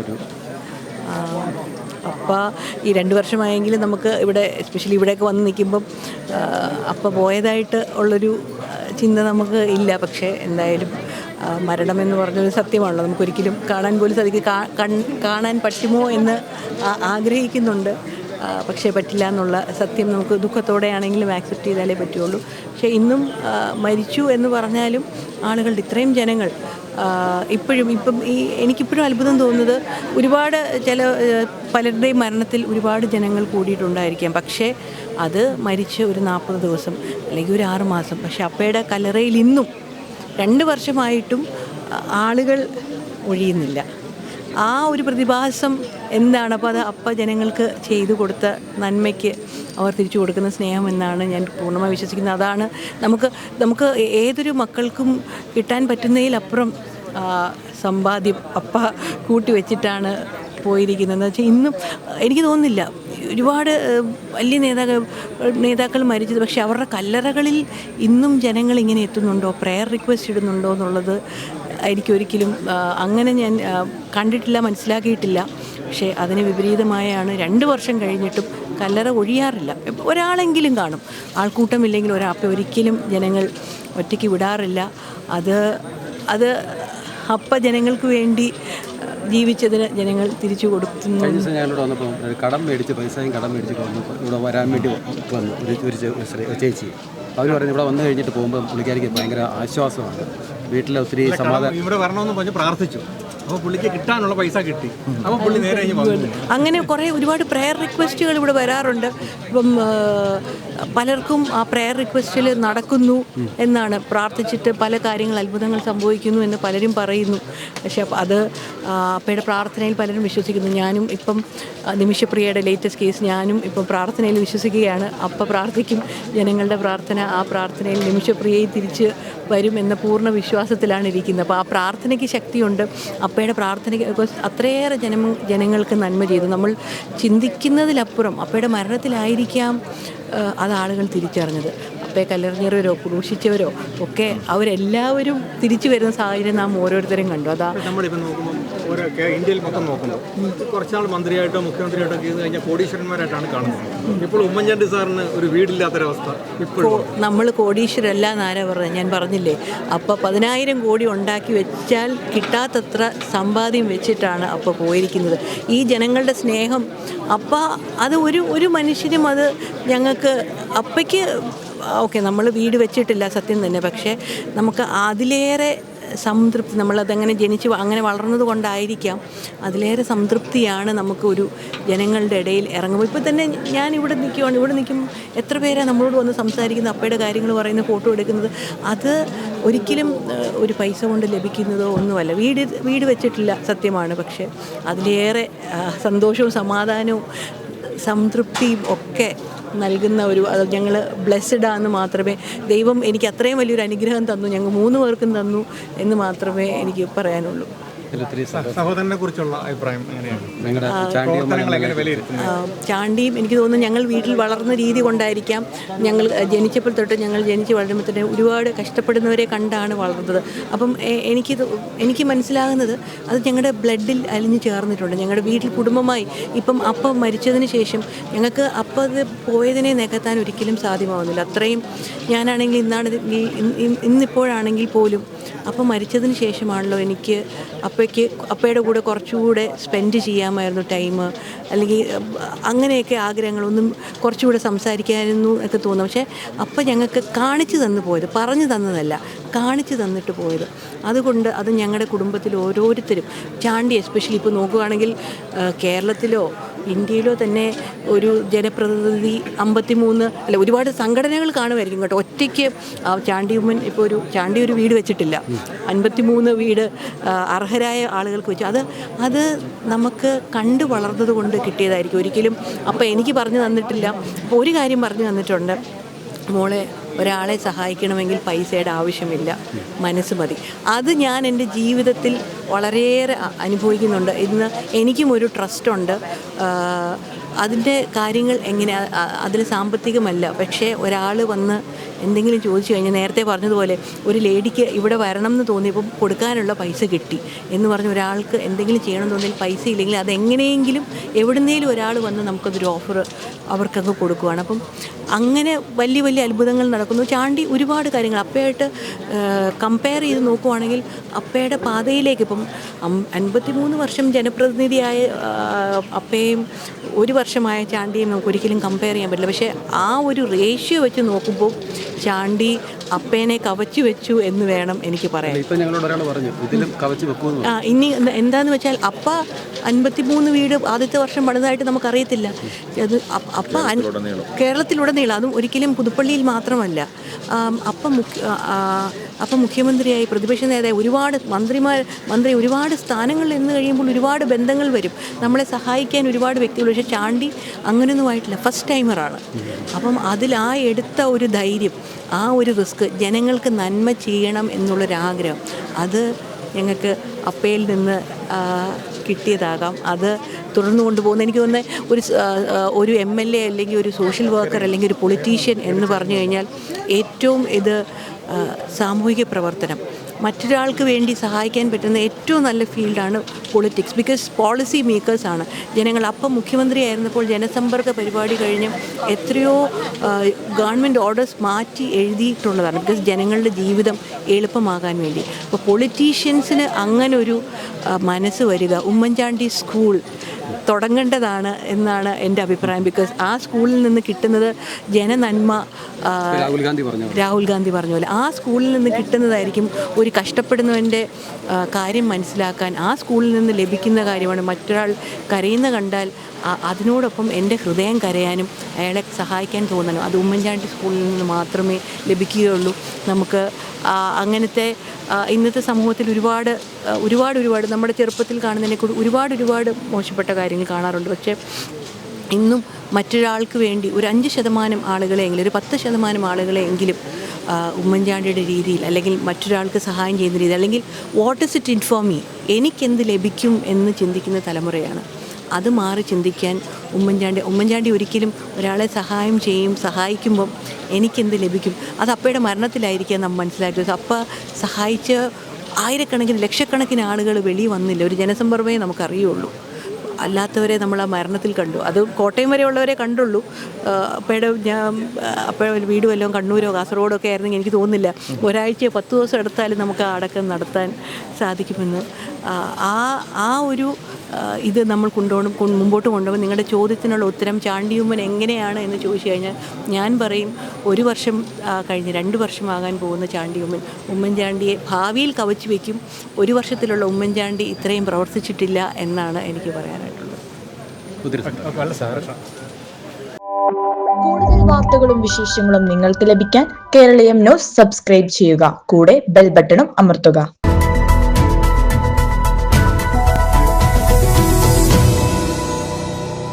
എന്നുള്ളൊരു അപ്പ ഈ രണ്ട് വർഷമായെങ്കിലും നമുക്ക് ഇവിടെ എസ്പെഷ്യലി ഇവിടെയൊക്കെ വന്ന് നിൽക്കുമ്പം അപ്പ പോയതായിട്ട് ഉള്ളൊരു ചിന്ത നമുക്ക് ഇല്ല. പക്ഷേ എന്തായാലും മരണം മരണമെന്ന് പറഞ്ഞൊരു സത്യമാണല്ലോ. നമുക്കൊരിക്കലും കാണാൻ പോലും സാധിക്കും കാണാൻ പറ്റുമോ എന്ന് ആഗ്രഹിക്കുന്നുണ്ട്. പക്ഷേ പറ്റില്ല എന്നുള്ള സത്യം നമുക്ക് ദുഃഖത്തോടെയാണെങ്കിലും ആക്സെപ്റ്റ് ചെയ്താലേ പറ്റുള്ളൂ. പക്ഷേ ഇന്നും മരിച്ചു എന്ന് പറഞ്ഞാലും ആളുകളുടെ ഇത്രയും ജനങ്ങൾ ഇപ്പോഴും ഇപ്പം ഈ എനിക്കിപ്പോഴും അത്ഭുതം തോന്നുന്നത് ഒരുപാട് ചില പലരുടെയും മരണത്തിൽ ഒരുപാട് ജനങ്ങൾ കൂടിയിട്ടുണ്ടായിരിക്കാം. പക്ഷേ അത് മരിച്ച് ഒരു നാൽപ്പത് ദിവസം അല്ലെങ്കിൽ ഒരു ആറ് മാസം. പക്ഷേ അപ്പയുടെ കലറയിൽ ഇന്നും രണ്ട് വർഷമായിട്ടും ആളുകൾ ഒഴിയുന്നില്ല. ആ ഒരു പ്രതിഭാസം എന്താണ്? അപ്പോൾ അത് അപ്പ ജനങ്ങൾക്ക് ചെയ്തു കൊടുത്ത നന്മയ്ക്ക് അവർ തിരിച്ചു കൊടുക്കുന്ന സ്നേഹം എന്നാണ് ഞാൻ പൂർണമായി വിശ്വസിക്കുന്നത്. അതാണ് നമുക്ക് നമുക്ക് ഏതൊരു മക്കൾക്കും കിട്ടാൻ പറ്റുന്നതിലപ്പുറം സമ്പാദ്യം അപ്പ കൂട്ടി വെച്ചിട്ടാണ് പോയിരിക്കുന്നത്. വെച്ചാൽ ഇന്നും എനിക്ക് തോന്നുന്നില്ല. ഒരുപാട് വലിയ നേതാക്കൾ നേതാക്കൾ മരിച്ചത് പക്ഷേ അവരുടെ കല്ലറകളിൽ ഇന്നും ജനങ്ങൾ ഇങ്ങനെ എത്തുന്നുണ്ടോ? പ്രെയർ റിക്വസ്റ്റ് ഇടുന്നുണ്ടോ എന്നുള്ളത് എനിക്കൊരിക്കലും അങ്ങനെ ഞാൻ കണ്ടിട്ടില്ല മനസ്സിലാക്കിയിട്ടില്ല. പക്ഷേ അതിന് വിപരീതമായാണ് രണ്ട് വർഷം കഴിഞ്ഞിട്ടും കല്ലറ ഒഴിയാറില്ല. ഒരാളെങ്കിലും കാണും. ആൾക്കൂട്ടമില്ലെങ്കിൽ ഒരാപ്പെ ഒരിക്കലും ജനങ്ങൾ ഒറ്റയ്ക്ക് വിടാറില്ല. അത് അത് അപ്പ ജനങ്ങൾക്ക് വേണ്ടി ജീവിച്ചതിന് ജനങ്ങൾ തിരിച്ചു കൊടുക്കുന്നു. കഴിഞ്ഞ ദിവസം ഞാനിവിടെ വന്നപ്പോൾ ഒരു കടം മേടിച്ച് പൈസയും കടം മേടിച്ച് ഇവിടെ വരാൻ വേണ്ടി വന്നു. ഒരു ചെ- ചേച്ചി. അവർ പറഞ്ഞു ഇവിടെ വന്നു കഴിഞ്ഞിട്ട് പോകുമ്പോൾ പുള്ളിക്കാരിക്ക് ഭയങ്കര ആശ്വാസമാണ്. വീട്ടിലെ ഒത്തിരി സമാധാനം ഇവിടെ വരണമെന്ന് പറഞ്ഞ് പ്രാർത്ഥിച്ചു. അപ്പോൾ പുള്ളിക്ക് കിട്ടാനുള്ള പൈസ കിട്ടി. അപ്പോൾ പുള്ളി നേരെ വന്നു. അങ്ങനെ കുറേ ഒരുപാട് പ്രെയർ റിക്വസ്റ്റുകൾ ഇവിടെ വരാറുണ്ട്. ഇപ്പം ആ, പലർക്കും ആ പ്രെയർ റിക്വസ്റ്റിൽ നടക്കുന്നു എന്നാണ്. പ്രാർത്ഥിച്ചിട്ട് പല കാര്യങ്ങൾ അത്ഭുതങ്ങൾ സംഭവിക്കുന്നു എന്ന് പലരും പറയുന്നു. പക്ഷെ അത് അപ്പയുടെ പ്രാർത്ഥനയിൽ പലരും വിശ്വസിക്കുന്നു. ഞാനും ഇപ്പം നിമിഷപ്രിയയുടെ ലേറ്റസ്റ്റ് കേസ് ഞാനും ഇപ്പം പ്രാർത്ഥനയിൽ വിശ്വസിക്കുകയാണ്. അപ്പ പ്രാർത്ഥിക്കും. ജനങ്ങളുടെ പ്രാർത്ഥന ആ പ്രാർത്ഥനയിൽ നിമിഷപ്രിയയിൽ തിരിച്ച് വരും എന്ന പൂർണ വിശ്വാസത്തിലാണ് ഇരിക്കുന്നത്. അപ്പോൾ ആ പ്രാർത്ഥനയ്ക്ക് ശക്തിയുണ്ട്. അപ്പയുടെ പ്രാർത്ഥനയ്ക്ക് അത്രയേറെ ജനം ജനങ്ങൾക്ക് നന്മ ചെയ്തു. നമ്മൾ ചിന്തിക്കുന്നതിലപ്പുറം അപ്പയുടെ മരണത്തിലായിരിക്കാം അത് ആളുകൾ തിരിച്ചറിഞ്ഞത്. അപ്പയെ കല്ലെറിഞ്ഞവരോ ക്രൂശിച്ചവരോ ഒക്കെ അവരെല്ലാവരും തിരിച്ചു വരുന്ന സാഹചര്യം നാം ഓരോരുത്തരും കണ്ടു. അതാ നമ്മളിപ്പോൾ നോക്കുമ്പോൾ ഓരോ ഇന്ത്യയിൽ മൊത്തം നോക്കുമ്പോൾ കുറച്ചാൾ മന്ത്രിയായിട്ടോ മുഖ്യമന്ത്രിയായിട്ടോ ചെയ്ത് കഴിഞ്ഞാൽ കോടീശ്വരന്മാരായിട്ടാണ് കാണുന്നത്. ഇപ്പോൾ ഉമ്മൻചാണ്ടി സാറിന് ഒരു വീടില്ലാത്തൊരവസ്ഥ ഇപ്പോൾ നമ്മൾ കോടീശ്വരല്ല എന്നാരാ പറഞ്ഞത് ഞാൻ പറഞ്ഞില്ലേ? അപ്പോൾ പതിനായിരം കോടി ഉണ്ടാക്കി വെച്ചാൽ കിട്ടാത്തത്ര സമ്പാദ്യം വെച്ചിട്ടാണ് അപ്പോൾ പോയിരിക്കുന്നത്. ഈ ജനങ്ങളുടെ സ്നേഹം അപ്പ അത് ഒരു ഒരു മനുഷ്യനും അത് ഞങ്ങൾക്ക് അപ്പയ്ക്ക് ഓക്കെ നമ്മൾ വീട് വെച്ചിട്ടില്ല സത്യം തന്നെ. പക്ഷേ നമുക്ക് അതിലേറെ സംതൃപ്തി നമ്മളതങ്ങനെ ജനിച്ച് അങ്ങനെ വളർന്നത് കൊണ്ടായിരിക്കാം അതിലേറെ സംതൃപ്തിയാണ് നമുക്ക് ഒരു ജനങ്ങളുടെ ഇടയിൽ ഇറങ്ങുമ്പോൾ ഇപ്പോൾ തന്നെ ഞാൻ ഇവിടെ നിൽക്കുവാണ്. ഇവിടെ നിൽക്കും എത്ര പേരാണ് നമ്മളോട് വന്ന് സംസാരിക്കുന്നത്? അപ്പയുടെ കാര്യങ്ങൾ പറയുന്ന ഫോട്ടോ എടുക്കുന്നത്? അത് ഒരിക്കലും ഒരു പൈസ കൊണ്ട് ലഭിക്കുന്നതോ ഒന്നുമല്ല. വീട് വീട് വെച്ചിട്ടില്ല സത്യമാണ്. പക്ഷേ അതിലേറെ സന്തോഷവും സമാധാനവും സംതൃപ്തിയും ഒക്കെ നൽകുന്ന ഒരു അത് ഞങ്ങൾ ബ്ലെസ്ഡാന്ന് മാത്രമേ ദൈവം എനിക്ക് അത്രയും വലിയൊരു അനുഗ്രഹം തന്നു. ഞങ്ങൾ മൂന്ന് പേർക്കും തന്നു എന്ന് മാത്രമേ എനിക്ക് പറയാനുള്ളൂ. സഹോദരനെ കുറിച്ചുള്ള അഭിപ്രായം എങ്ങനെയാണ്? ചാണ്ടിയും എനിക്ക് തോന്നുന്നു ഞങ്ങൾ വീട്ടിൽ വളർന്ന രീതി കൊണ്ടായിരിക്കാം ഞങ്ങൾ ജനിച്ചപ്പോൾ തൊട്ട് ഞങ്ങൾ ജനിച്ച് വളരുമ്പോൾ തന്നെ ഒരുപാട് കഷ്ടപ്പെടുന്നവരെ കണ്ടാണ് വളർന്നത്. അപ്പം എനിക്ക് ഇത് എനിക്ക് മനസ്സിലാകുന്നത് അത് ഞങ്ങളുടെ ബ്ലഡിൽ അലിഞ്ഞു ചേർന്നിട്ടുണ്ട്. ഞങ്ങളുടെ വീട്ടിൽ കുടുംബമായി ഇപ്പം അപ്പ മരിച്ചതിന് ശേഷം ഞങ്ങൾക്ക് അപ്പ അത് പോയതിനെ നികത്താൻ ഒരിക്കലും സാധ്യമാവുന്നില്ല. അത്രയും ഞാനാണെങ്കിൽ ഇന്നാണ് ഇന്നിപ്പോഴാണെങ്കിൽ പോലും അപ്പം മരിച്ചതിന് ശേഷമാണല്ലോ എനിക്ക് അപ്പയ്ക്ക് അപ്പയുടെ കൂടെ കുറച്ചുകൂടെ സ്പെൻഡ് ചെയ്യാമായിരുന്നു ടൈം അല്ലെങ്കിൽ അങ്ങനെയൊക്കെ ആഗ്രഹങ്ങളൊന്നും കുറച്ചുകൂടെ സംസാരിക്കാമായിരുന്നു ഒക്കെ തോന്നുന്നു. പക്ഷേ അപ്പ ഞങ്ങൾക്ക് കാണിച്ചു തന്നു പോയത് പറഞ്ഞു തന്നതല്ല കാണിച്ചു തന്നിട്ട് പോയത്. അതുകൊണ്ട് അത് ഞങ്ങളുടെ കുടുംബത്തിൽ ഓരോരുത്തരും ചാണ്ടി എസ്പെഷ്യലി ഇപ്പോൾ നോക്കുകയാണെങ്കിൽ കേരളത്തിലോ ഇന്ത്യയിലോ തന്നെ ഒരു ജനപ്രതിനിധി അമ്പത്തിമൂന്ന് അല്ല ഒരുപാട് സംഘടനകൾ കാണുമായിരിക്കും കേട്ടോ. ഒറ്റയ്ക്ക് ചാണ്ടി ഉമ്മൻ ഇപ്പോൾ ഒരു ചാണ്ടി ഒരു വീട് വെച്ചിട്ടില്ല. അൻപത്തിമൂന്ന് വീട് അർഹരായ ആളുകൾക്ക് വെച്ചു. അത് അത് നമുക്ക് കണ്ടു വളർന്നത് കൊണ്ട് കിട്ടിയതായിരിക്കും. ഒരിക്കലും അപ്പോൾ എനിക്ക് പറഞ്ഞു തന്നിട്ടില്ല. ഒരു കാര്യം പറഞ്ഞു തന്നിട്ടുണ്ട്. മോളെ ഒരാളെ സഹായിക്കണമെങ്കിൽ പൈസയുടെ ആവശ്യമില്ല. മനസ്സ് മതി. അത് ഞാൻ എന്റെ ജീവിതത്തിൽ വളരെയേറെ അനുഭവിക്കുന്നുണ്ട്. ഇന്ന് എനിക്കും ഒരു ട്രസ്റ്റുണ്ട്. അതിന്റെ കാര്യങ്ങൾ എങ്ങനെ അതിൽ സാമ്പത്തികമല്ല. പക്ഷേ ഒരാൾ വന്ന് എന്തെങ്കിലും ചോദിച്ചു കഴിഞ്ഞാൽ നേരത്തെ പറഞ്ഞതുപോലെ ഒരു ലേഡിക്ക് ഇവിടെ വരണം എന്ന് തോന്നിയപ്പോൾ കൊടുക്കാനുള്ള പൈസ കിട്ടി എന്ന് പറഞ്ഞ് ഒരാൾക്ക് എന്തെങ്കിലും ചെയ്യണം എന്ന് തോന്നിയാൽ പൈസ ഇല്ലെങ്കിൽ അതെങ്ങനെയെങ്കിലും എവിടുന്നേലും ഒരാൾ വന്ന് നമുക്കതൊരു ഓഫർ അവർക്കങ്ങ് കൊടുക്കുവാണ്. അപ്പം അങ്ങനെ വലിയ വലിയ അത്ഭുതങ്ങൾ നടക്കുന്നു. ചാണ്ടി ഒരുപാട് കാര്യങ്ങൾ. അപ്പയായിട്ട് കമ്പയർ ചെയ്ത് നോക്കുവാണെങ്കിൽ അപ്പയുടെ പാതയിലേക്ക് ഇപ്പം അൻപത്തി മൂന്ന് വർഷം ജനപ്രതിനിധിയായ അപ്പയും ഒരു വർഷമായ ചാണ്ടിയും നമുക്ക് ഒരിക്കലും കമ്പയർ ചെയ്യാൻ പറ്റില്ല. പക്ഷേ ആ ഒരു റേഷ്യോ വെച്ച് നോക്കുമ്പോൾ ചാണ്ടി അപ്പേനെ കവച്ചു വെച്ചു എന്ന് വേണം എനിക്ക് പറയാൻ. ഇപ്പം ഞങ്ങളോട് ഒരാൾ പറഞ്ഞു ഇതിലും കവച്ച് വെക്കുമെന്ന് ആ ഇനി എന്ത- എന്താന്ന് വെച്ചാൽ അപ്പ അൻപത്തിമൂന്ന് വീട് ആദ്യത്തെ വർഷം പണിതായിട്ട് നമുക്കറിയത്തില്ല. അത് അപ്പ- കേരളത്തിലുടനീളം. അതും ഒരിക്കലും പുതുപ്പള്ളിയിൽ മാത്രമല്ല. അപ്പ മുഖ്യ അപ്പ മുഖ്യമന്ത്രിയായി പ്രതിപക്ഷ നേതാവ് ഒരുപാട് മന്ത്രിമാർ മന്ത്രി ഒരുപാട് സ്ഥാനങ്ങളിൽ നിന്ന് കഴിയുമ്പോൾ ഒരുപാട് ബന്ധങ്ങൾ വരും. നമ്മളെ സഹായിക്കാൻ ഒരുപാട് വ്യക്തികൾ പക്ഷേ ചാണ്ടി അങ്ങനെയൊന്നും ആയിട്ടില്ല. ഫസ്റ്റ് ടൈമറാണ് അപ്പം അതിൽ ആ എടുത്ത ഒരു ധൈര്യം. ആ ഒരു റിസ്ക് ജനങ്ങൾക്ക് നന്മ ചെയ്യണം എന്നുള്ളൊരാഗ്രഹം. അത് ഞങ്ങൾക്ക് അപ്പയിൽ നിന്ന് കിട്ടിയതാകാം. അത് തുടർന്നു കൊണ്ടുപോകുന്ന എനിക്ക് തോന്നുന്നത് ഒരു ഒരു എം എൽ എ അല്ലെങ്കിൽ ഒരു സോഷ്യൽ വർക്കർ അല്ലെങ്കിൽ ഒരു പൊളിറ്റീഷ്യൻ എന്ന് പറഞ്ഞു കഴിഞ്ഞാൽ ഏറ്റവും ഇത് സാമൂഹിക പ്രവർത്തനം. മറ്റൊരാൾക്ക് വേണ്ടി സഹായിക്കാൻ പറ്റുന്ന ഏറ്റവും നല്ല ഫീൽഡാണ് പൊളിറ്റിക്സ്. ബിക്കോസ് പോളിസി മേക്കേഴ്സാണ് ജനങ്ങൾ അപ്പം മുഖ്യമന്ത്രി ആയിരുന്നപ്പോൾ ജനസമ്പർക്ക പരിപാടി കഴിഞ്ഞ് എത്രയോ ഗവൺമെന്റ് ഓർഡേഴ്സ് മാറ്റി എഴുതിയിട്ടുള്ളതാണ്. ബിക്കോസ് ജനങ്ങളുടെ ജീവിതം എളുപ്പമാകാൻ വേണ്ടി. അപ്പോൾ പൊളിറ്റീഷ്യൻസിന് അങ്ങനൊരു മനസ്സ് വരിക. ഉമ്മൻചാണ്ടി സ്കൂൾ തുടങ്ങേണ്ടതാണ് എന്നാണ് എന്റെ അഭിപ്രായം. ബിക്കോസ് ആ സ്കൂളിൽ നിന്ന് കിട്ടുന്നത് ജനനന്മ രാഹുൽ ഗാന്ധി പറഞ്ഞു രാഹുൽ ഗാന്ധി പറഞ്ഞ പോലെ. ആ സ്കൂളിൽ നിന്ന് കിട്ടുന്നതായിരിക്കും ഒരു കഷ്ടപ്പെടുന്നവന്റെ കാര്യം മനസ്സിലാക്കാൻ ആ സ്കൂളിൽ നിന്ന് ലഭിക്കുന്ന കാര്യമാണ്. മറ്റൊരാൾ കരയുന്ന കണ്ടാൽ അതിനോടൊപ്പം എന്റെ ഹൃദയം കരയാനും അയാളെ സഹായിക്കാൻ തോന്നണം. അത് ഉമ്മൻചാണ്ടി സ്കൂളിൽ നിന്ന് മാത്രമേ ലഭിക്കുകയുള്ളൂ. നമുക്ക് അങ്ങനത്തെ ഇന്നത്തെ സമൂഹത്തിൽ ഒരുപാട് ഒരുപാട് ഒരുപാട് നമ്മുടെ ചെറുപ്പത്തിൽ കാണുന്നതിനെ കൂടി ഒരുപാട് ഒരുപാട് മോശപ്പെട്ട കാര്യങ്ങൾ കാണാറുണ്ട്. പക്ഷേ ഇന്നും മറ്റൊരാൾക്ക് വേണ്ടി ഒരു അഞ്ച് ശതമാനം ആളുകളെങ്കിലും ഒരു പത്ത് ശതമാനം ആളുകളെങ്കിലും ഉമ്മൻചാണ്ടിയുടെ രീതിയിൽ അല്ലെങ്കിൽ മറ്റൊരാൾക്ക് സഹായം ചെയ്യുന്ന രീതി അല്ലെങ്കിൽ what is it inform me എനിക്കെന്ത് ലഭിക്കും എന്ന് ചിന്തിക്കുന്ന തലമുറയാണ് അത് മാറി ചിന്തിക്കാൻ ഉമ്മൻചാണ്ടി ഉമ്മൻചാണ്ടി ഒരിക്കലും ഒരാളെ സഹായം ചെയ്യും സഹായിക്കുമ്പം എനിക്കെന്ത് ലഭിക്കും? അത് അപ്പയുടെ മരണത്തിലായിരിക്കാം നമ്മൾ മനസ്സിലാക്കിയത് അപ്പ സഹായിച്ച് ആയിരക്കണക്കിന് ലക്ഷക്കണക്കിന് ആളുകൾ വെളി വന്നില്ല. ഒരു ജനസമ്പർവേ നമുക്കറിയുള്ളൂ. അല്ലാത്തവരെ നമ്മൾ ആ മരണത്തിൽ കണ്ടു. അത് കോട്ടയം വരെ ഉള്ളവരെ കണ്ടുള്ളൂ അപ്പോഴെ ഞാൻ അപ്പോഴെ വീട് വല്ലതും കണ്ണൂരോ കാസർഗോഡോ ഒക്കെ ആയിരുന്നെങ്കിൽ എനിക്ക് തോന്നുന്നില്ല. ഒരാഴ്ച പത്ത് ദിവസം എടുത്താലും നമുക്ക് അടക്കം നടത്താൻ സാധിക്കുമെന്ന്. ആ, ആ ഒരു ഇത് നമ്മൾ കൊണ്ടുപോകണം കൊണ്ട് മുമ്പോട്ട് കൊണ്ടുപോകും നിങ്ങളുടെ ചോദ്യത്തിനുള്ള ഉത്തരം ചാണ്ടിയുമ്മൻ എങ്ങനെയാണ് എന്ന് ചോദിച്ചു കഴിഞ്ഞാൽ ഞാൻ പറയും ഒരു വർഷം കഴിഞ്ഞ് രണ്ട് വർഷമാകാൻ പോകുന്ന ചാണ്ടിയുമ്മൻ. ഉമ്മൻചാണ്ടിയെ ഭാവിയിൽ കവച്ചു വയ്ക്കും. ഒരു വർഷത്തിലുള്ള ഉമ്മൻചാണ്ടി ഇത്രയും പ്രവർത്തിച്ചിട്ടില്ല എന്നാണ് എനിക്ക് പറയാനായിട്ടുള്ളത്. കൂടുതൽ വാർത്തകളും വിശേഷങ്ങളും നിങ്ങൾക്ക് ലഭിക്കാൻ കേരളീയം ന്യൂസ് സബ്സ്ക്രൈബ് ചെയ്യുക. കൂടെ ബെൽ ബട്ടണും അമർത്തുക.